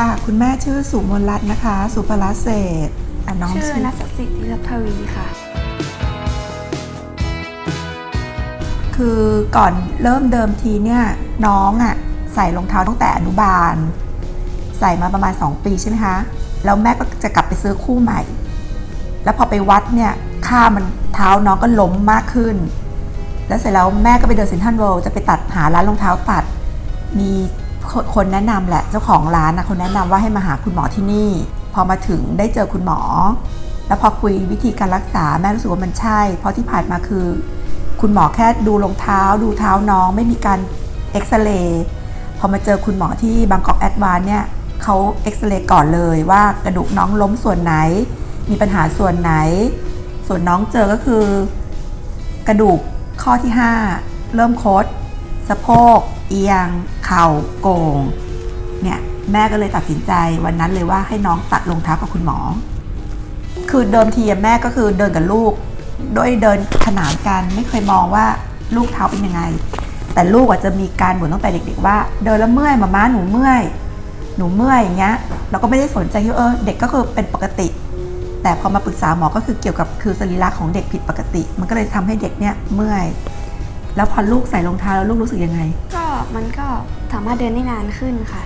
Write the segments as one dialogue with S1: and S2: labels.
S1: ค่ะ คุณแม่ชื่อสุมนรัตน์นะคะ สุภรัตน์เศรษฐ์อะน้อง
S2: ชื่อ
S1: ชื่อ
S2: นัทสิทธิรัตทวีค่ะ
S1: คือก่อนเริ่มเดิมทีเนี่ย น้องอะ่ะใส่รองเท้าตั้งแต่อนุบาล ใส่มาประมาณ 2 ปีใช่ไหมคะ แล้วแม่ก็จะกลับไปซื้อคู่ใหม่ แล้วพอไปวัดเนี่ยค่ามันเท้าน้องก็ล้มมากขึ้น แล้วเสร็จแล้วแม่ก็ไปเดินเซ็นทรัลเวิลด์จะไปตัดหาร้านรองเท้าตัด มี คนแนะนำแหละเจ้าของร้านนะคนแนะนำว่าให้มาหาคุณหมอที่นี่ พอมาถึงได้เจอคุณหมอ แล้วพอคุยวิธีการรักษาแม่รู้สึกว่ามันใช่ เพราะที่ผ่านมาคือ คุณหมอแค่ดูรองเท้า ดูเท้าน้อง ไม่มีการเอ็กซเรย์พอมาเจอคุณหมอที่บางกอกแอดวานเนี่ยเขาเอ็กซเรย์ก่อนเลยว่ากระดูกน้องล้มส่วนไหน มีปัญหาส่วนไหน ส่วนน้องเจอก็คือ กระดูกข้อที่ 5 เริ่มโคด สะโพก เอียง เข่าโก่งเนี่ยแม่ก็เลยตัดสินใจวันนั้นเลยว่าให้น้องตัดรองเท้ากับคุณหมอ คือเดิมทีแม่ก็คือเดินกับลูกโดยเดินขนานกันไม่เคยมองว่าลูกเท้าเป็นยังไง แต่ลูกอาจจะมีการบ่นตั้งแต่เด็กๆว่า เดินแล้วเมื่อยมาม้าหนูเมื่อยหนูเมื่อยอย่างเงี้ยเราก็ไม่ได้สนใจที่เออเด็กก็คือเป็นปกติ แต่พอมาปรึกษาหมอก็คือเกี่ยวกับคือสรีระของเด็กผิดปกติ มันก็เลยทำให้เด็กเนี่ยเมื่อย แล้วพอลูกใส่รองเท้าแล้วลูกรู้สึกยังไง
S2: ก็มันก็สามารถเดินได้นานขึ้นค่ะ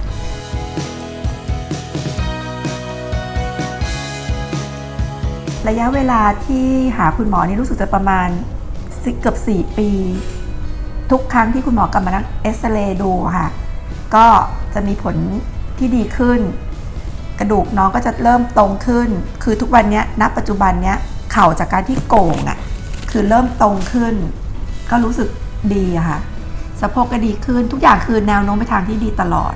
S1: ระยะเวลาที่หาคุณหมอนี่รู้สึกจะประมาณสิเกือบ4 ปี ทุกครั้งที่คุณหมอกลับมานั่งเอ็กซเรย์ดูอะค่ะ ก็จะมีผลที่ดีขึ้น กระดูกน้องก็จะเริ่มตรงขึ้น คือทุกวันเนี้ยณปัจจุบันเนี้ยเข่าจากการที่โก่งอะ่ะคือเริ่มตรงขึ้น ก็รู้สึกดีอะค่ะสะโพกก็ดีขึ้นทุกอย่างคือแนวโน้มไปทางที่ดีตลอด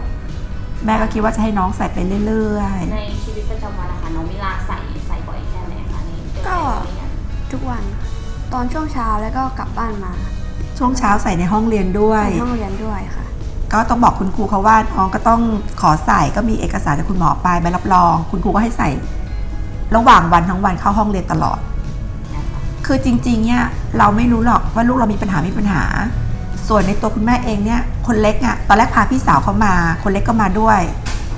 S1: แม่ก็คิดว่าจะให้น้องใส่ไปเรื่อยๆ
S3: ในชีวิตประจำวันนะคะน้องมิลาใส่ใส่บ่อยแค่ไหนคะนี่เจอ
S2: ก็
S3: ในโรงเรียน
S2: ทุกวันค่ะตอนช่วงเช้าแล้วก็กลับบ้านมา
S1: ช่วงเช้าใส่ในห้องเรียนด้วย
S2: ในห้องเรียนด้วยค่ะ
S1: ก็ต้องบอกคุณครูเขาว่าน้องก็ต้องขอใส่ก็มีเอกสารจากคุณหมอไปใบรับรอง คุณครูก็ให้ใส่ ระหว่างวันทั้งวันเข้าห้องเรียนตลอด
S3: นะ คื
S1: อจริงๆเนี่ยเราไม่รู้หรอกว่าลูกเรามีปัญหามีปัญหา ส่วนในตัวคุณแม่เองเนี่ยคนเล็กอะตอนแรกพาพี่สาวเขามา คนเล็กก็มาด้วย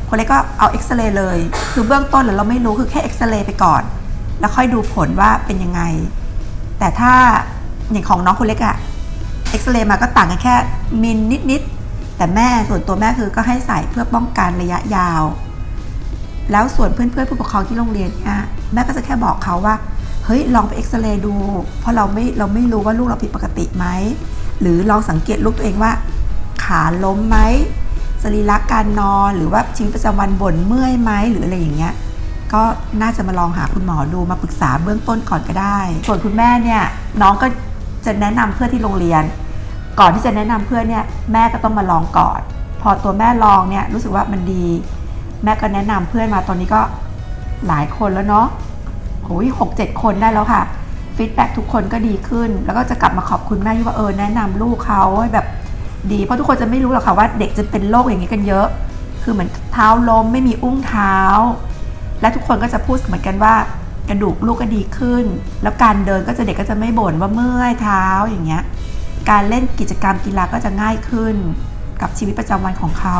S1: คนเล็กก็เอาเอ็กซเรย์เลย คือเบื้องต้นเราไม่รู้คือแค่เอ็กซเรย์ไปก่อน แล้วค่อยดูผลว่าเป็นยังไง แต่ถ้าอย่างของน้องคนเล็กอะเอ็กซเรย์มาก็ต่างกันแค่มิลนิดๆแต่แม่ส่วนตัวแม่คือก็ให้ใส่เพื่อป้องกันระยะยาว แล้วส่วนเพื่อนๆผู้ปกครองที่โรงเรียนเนี่ยแม่ก็จะแค่บอกเขาว่า เฮ้ยลองไปเอ็กซเรย์ดู เพราะเราไม่เราไม่รู้ว่าลูกเราผิดปกติไหมหรือลองสังเกตลูกตัวเองว่า ขาล้มไหมสรีระการนอนหรือว่าชีวิตประจำวันบ่นเมื่อยไหมหรืออะไรอย่างเงี้ยก็น่าจะมาลองหาคุณหมอดูมาปรึกษาเบื้องต้นก่อนก็ได้ ส่วนคุณแม่เนี่ยน้องก็จะแนะนำเพื่อนที่โรงเรียน ก่อนที่จะแนะนำเพื่อนเนี่ยแม่ก็ต้องมาลองก่อน พอตัวแม่ลองเนี่ยรู้สึกว่ามันดี แม่ก็แนะนำเพื่อนมาตอนนี้ก็หลายคนแล้วเนาะ โอ้ยหกเจ็ดคนได้แล้วค่ะฟีดแบ็ทุกคนก็ดีขึ้น แล้วก็จะกลับมาขอบคุณแม่ที่ว่าเออแนะนำลูกเขาให้แบบดี เพราะทุกคนจะไม่รู้หรอกค่ะว่าเด็กจะเป็นโรคอย่างนี้กันเยอะ คือเหมือนเท้าล้มไม่มีอุ้งเท้า และทุกคนก็จะพูดเหมือนกันว่ากระดูกลูกก็ดีขึ้น แล้วการเดินก็จะเด็กก็จะไม่บ่นว่าเมื่อยเท้าอย่างเงี้ย การเล่นกิจกรรมกีฬาก็จะง่ายขึ้น กับชีวิตประจำวันของเขา